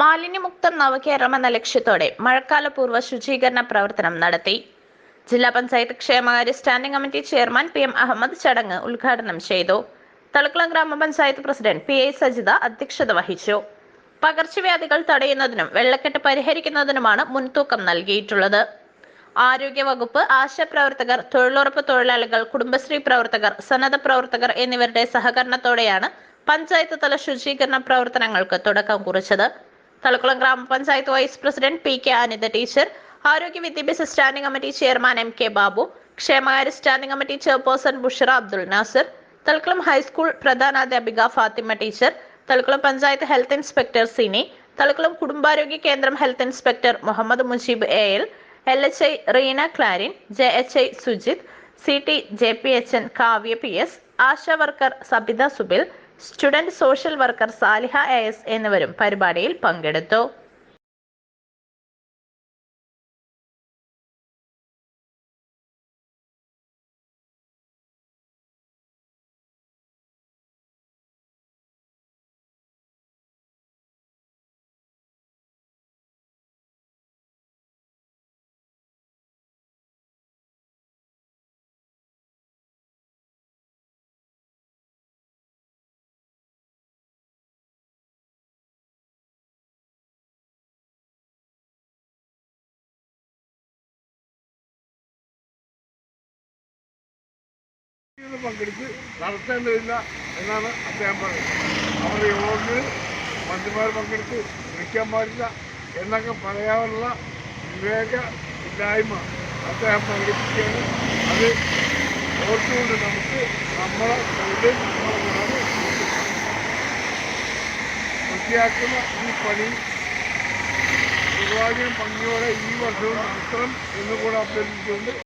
മാലിന്യമുക്ത നവകേരളം എന്ന ലക്ഷ്യത്തോടെ മഴക്കാലപൂർവ ശുചീകരണ പ്രവർത്തനം നടത്തി. ജില്ലാ പഞ്ചായത്ത് ക്ഷേമകാര്യ standing committee chairman P M Ahmed ചടങ്ങ് ഉദ്ഘാടനം ചെയ്തു. തളിക്കുളം ഗ്രാമപഞ്ചായത്ത് പ്രസിഡന്റ് പി എ സജിത അധ്യക്ഷത വഹിച്ചു. പകർച്ചവ്യാധികൾ തടയുന്നതിനും വെള്ളക്കെട്ട് പരിഹരിക്കുന്നതിനുമാണ് മുൻതൂക്കം നൽകിയിട്ടുള്ളത്. ആരോഗ്യവകുപ്പ് ആശാപ്രവർത്തകർ തൊഴിലുറപ്പ് തൊഴിലാളികൾ കുടുംബശ്രീ പ്രവർത്തകർ സന്നദ്ധ പ്രവർത്തകർ എന്നിവരുടെ സഹകരണത്തോടെയാണ് പഞ്ചായത്ത് തല ശുചീകരണ പ്രവർത്തനങ്ങൾക്ക് തുടക്കം കുറിച്ചത്. തളിക്കുളം ഗ്രാമപഞ്ചായത്ത് vice president P K Anitha teacher ആരോഗ്യ വിദ്യാഭ്യാസ standing committee chairman M K Babu ക്ഷേമകാര്യ standing committee chairperson Bushara Abdul Nasser Thalakkulam high school പ്രധാനാധ്യാപിക Fathima teacher Thalakkulam panchayat health inspector Sini Thalakkulam കുടുംബാരോഗ്യ കേന്ദ്രം health inspector Muhammad Mujeeb A L L H I Reena Clarin J H I Sujith C T J P H N Kavya P S Asha worker Sabitha Subil student social worker Saliha A S എന്നിവരും പരിപാടിയിൽ പങ്കെടുത്തു. പങ്കെടുത്ത് നടത്തേണ്ടതില്ല എന്നാണ് അദ്ദേഹം പറയുന്നത്. അവരുടെ യോഗങ്ങളിൽ മന്ത്രിമാർ പങ്കെടുത്ത് വിളിക്കാൻ പാടില്ല എന്നൊക്കെ പറയാനുള്ള വിവേക ഇല്ലായ്മ അദ്ദേഹം പ്രകടിപ്പിക്കുകയാണ്. അത് ഓർത്തുകൊണ്ട് നമുക്ക് നമ്മളെ തൊഴിൽ നമ്മളെ നാട് വൃത്തിയാക്കുന്ന ഈ പണി നിർവാചകം ഭംഗിയോടെ ഈ വർഷവും നടത്തണം എന്നുകൂടെ അഭ്യർത്ഥിച്ചുകൊണ്ട്